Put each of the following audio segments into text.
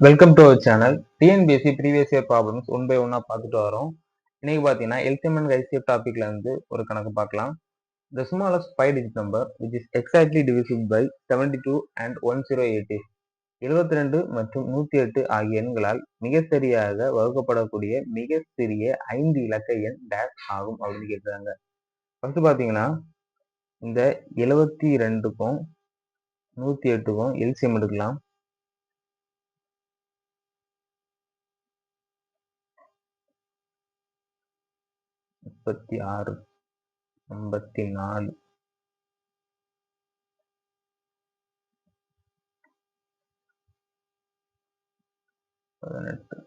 Welcome to our channel TNPSC previous year problems one by ஒன்னாக பார்த்துட்டு வரோம். இன்னைக்கு பார்த்தீங்கன்னா எல்சிஎம் அண்ட் ஐசிஎஃப் டாப்பிக்ல இருந்து ஒரு கணக்கு பார்க்கலாம். The smallest five digit number which is exactly divisible by seventy two and one zero eight எழுபத்தி ரெண்டு மற்றும் நூற்றி எட்டு ஆகிய எண்களால் மிக சரியாக வகுக்கப்படக்கூடிய மிக சிறிய ஐந்து இலக்க எண் டேஷ் ஆகும் அப்படின்னு கேட்குறாங்க ஃபர்ஸ்ட் பார்த்தீங்கன்னா இந்த எழுபத்தி ரெண்டுக்கும் நூற்றி எட்டுக்கும் எல்சிஎம் எடுக்கலாம். முப்பத்தி ஆறு ஐம்பத்தி நாலு பதினெட்டு.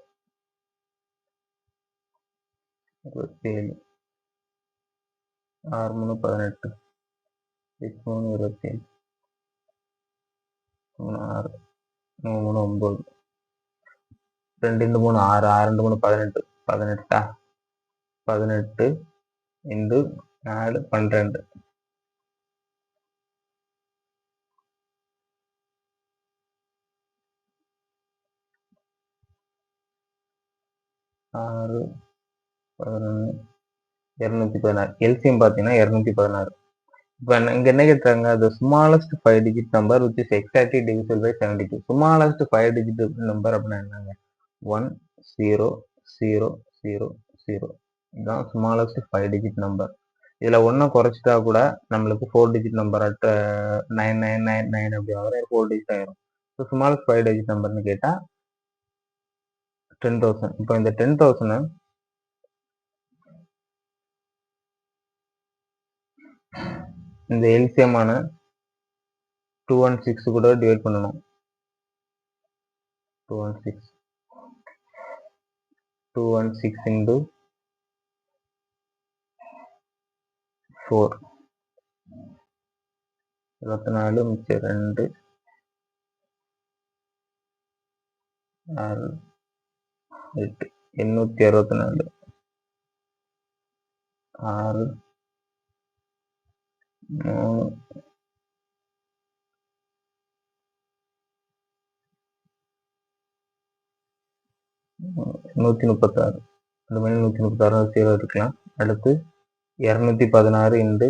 இருபத்தேழு. ஆறு மூணு பதினெட்டு. எட்டு மூணு இருபத்தேழு. மூணு ஆறு. மூணு மூணு ஒம்பது. ரெண்டு மூணு ஆறு. ஆறு ரெண்டு மூணு பதினெட்டு. பதினெட்டா? பதினெட்டு இன்டு நாலு பன்னிரெண்டு. ஆறு பதினொன்று இரநூத்தி பதினாறு. எல்சிஎம் பார்த்தீங்கன்னா இரநூத்தி பதினாறு. இப்போ இங்கே என்ன கேட்டாங்க the smallest five digit number which is exactly divisible by seventy two smallest five digit number அப்படின்னா என்னங்க? One zero zero zero zero இதுதான் ஸ்மாலஸ்ட் ஃபைவ் டிஜிட் நம்பர் இதில் ஒன்றை குறைச்சிட்டா கூட நம்மளுக்கு four digit number at nine nine nine nine அப்படி ஆகிற ஃபோர் டிஜிட் ஆயிரும். ஸோ ஸ்மாலஸ்ட் ஃபைவ் டிஜிட் நம்பர்னு கேட்டால் டென் தௌசண்ட் இப்போ இந்த டென் தௌசண்ட் இந்த எல்சியமான டூ ஒன் சிக்ஸ் கூட டிவைட் பண்ணணும். Two one six two one six into four இருபத்தி நாலு மிச்சம் ரெண்டு. ஆறு. எட்டு. எண்ணூற்றி அறுபத்தி நாலு ஆறு. மூணு. நூற்றி முப்பத்தாறு. அந்த மாதிரி நூற்றி முப்பத்தாறு ஜீரோ இருக்கலாம் அடுத்து இரநூத்தி பதினாறு இண்டு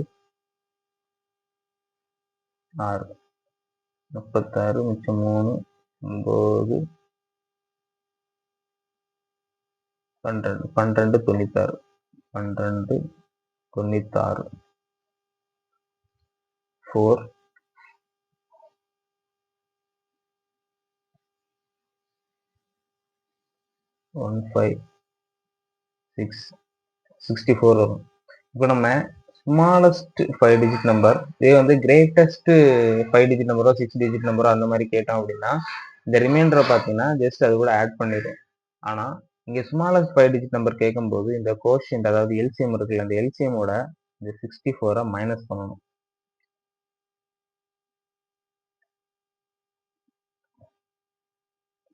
ஆறு முப்பத்தாறு மிச்சம் மூணு ஒம்பது பன்னிரெண்டு பன்னிரெண்டு தொண்ணூத்தாறு. பன்னிரெண்டு தொண்ணூத்தாறு. Four one five six sixty four வரும். இப்போ நம்ம ஸ்மாலஸ்ட் ஃபைவ் டிஜிட் நம்பர் இதே வந்து கிரேட்டஸ்ட் ஃபைவ் டிஜிட் நம்பரோ சிக்ஸ் டிஜிட் நம்பரோ அந்த மாதிரி கேட்டோம் அப்படின்னா இந்த ரிமைண்டரை பார்த்தீங்கன்னா ஜஸ்ட் அது கூட ஆட் பண்ணிடும் ஆனால் இங்கே ஸ்மாலஸ்ட் ஃபைவ் டிஜிட் நம்பர் கேட்கும்போது இந்த கோஷியன்ட் அதாவது எல்சிஎம் இருக்குல்ல அந்த எல்சிஎமோட இந்த சிக்ஸ்டி ஃபோரை மைனஸ் பண்ணணும்.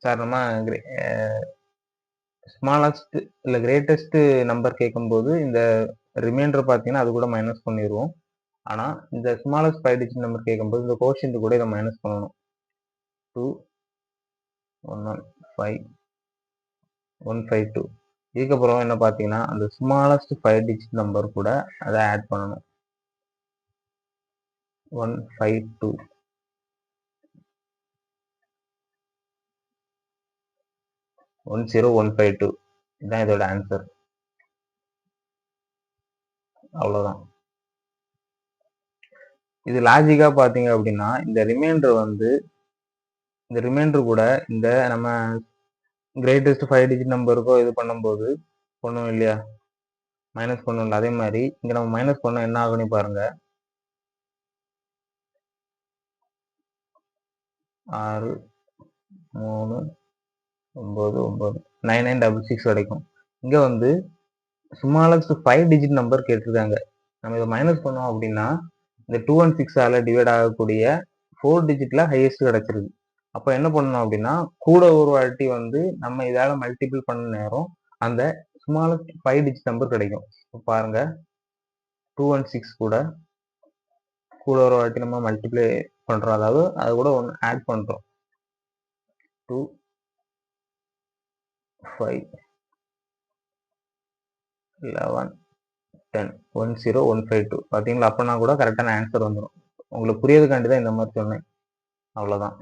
சார் நம்ம ஸ்மாலஸ்ட் இல்லை கிரேட்டஸ்ட் நம்பர் கேட்கும்போது இந்த ரிமைண்டர் பார்த்தீங்கன்னா அது கூட மைனஸ் பண்ணிடுவோம் ஆனால் இந்த ஸ்மாலஸ்ட் ஃபைவ் டிஜிட் நம்பர் கேட்கும்போது இந்த கோஷன் கூட இதை மைனஸ் பண்ணணும். Two one one five one five two இதுக்கப்புறம் என்ன பார்த்தீங்கன்னா அந்த ஸ்மாலஸ்ட் ஃபைவ் டிஜிட் நம்பர் கூட அதை ஆட் பண்ணணும். One five two one zero one five two இதுதான் இதோட ஆன்சர் அவ்வளோதான் இது லாஜிக்காக பார்த்தீங்க அப்படின்னா இந்த ரிமைண்டர் வந்து இந்த ரிமைண்டர் கூட இந்த நம்ம கிரேட்டஸ்ட் ஃபைவ் டிஜிட் நம்பருக்கோ இது பண்ணும்போது பண்ணுவோம் இல்லையா? மைனஸ் பண்ணுவோம்ல அதே மாதிரி இங்கே நம்ம மைனஸ் பண்ணோம் என்ன ஆகுன்னு பாருங்க. ஆறு மூணு ஒம்பது ஒம்பது நைன் நைன் டபுள் சிக்ஸ் கிடைக்கும் இங்கே வந்து ஸ்மாலஸ்ட் ஃபைவ் டிஜிட் நம்பர் கேட்டிருக்காங்க. நம்ம இதை மைனஸ் பண்ணோம் அப்படின்னா இந்த டூ அண்ட் சிக்ஸால் டிவைட் ஆகக்கூடிய ஃபோர் டிஜிட்டில் ஹையஸ்ட் கிடச்சிருக்கு அப்போ என்ன பண்ணணும் அப்படின்னா கூட ஒரு வாட்டி வந்து நம்ம இதால் மல்டிபிள் பண்ண நேரம் அந்த ஸ்மாலஸ்ட் ஃபைவ் டிஜிட் நம்பர் கிடைக்கும். இப்போ பாருங்கள் டூ அண்ட் சிக்ஸ் கூட கூட ஒரு வாட்டி நம்ம மல்டிப்ளை பண்ணுறோம் அதாவது அது கூட ஒன்று ஆட் பண்ணுறோம் two five eleven ten one zero one five two பார்த்தீங்களா அப்போனா கூட கரெக்டான ஆன்சர் வந்துடும் உங்களுக்கு புரியதுக்காண்டி தான் இந்த மாதிரி சொன்னேன். அவ்வளோதான்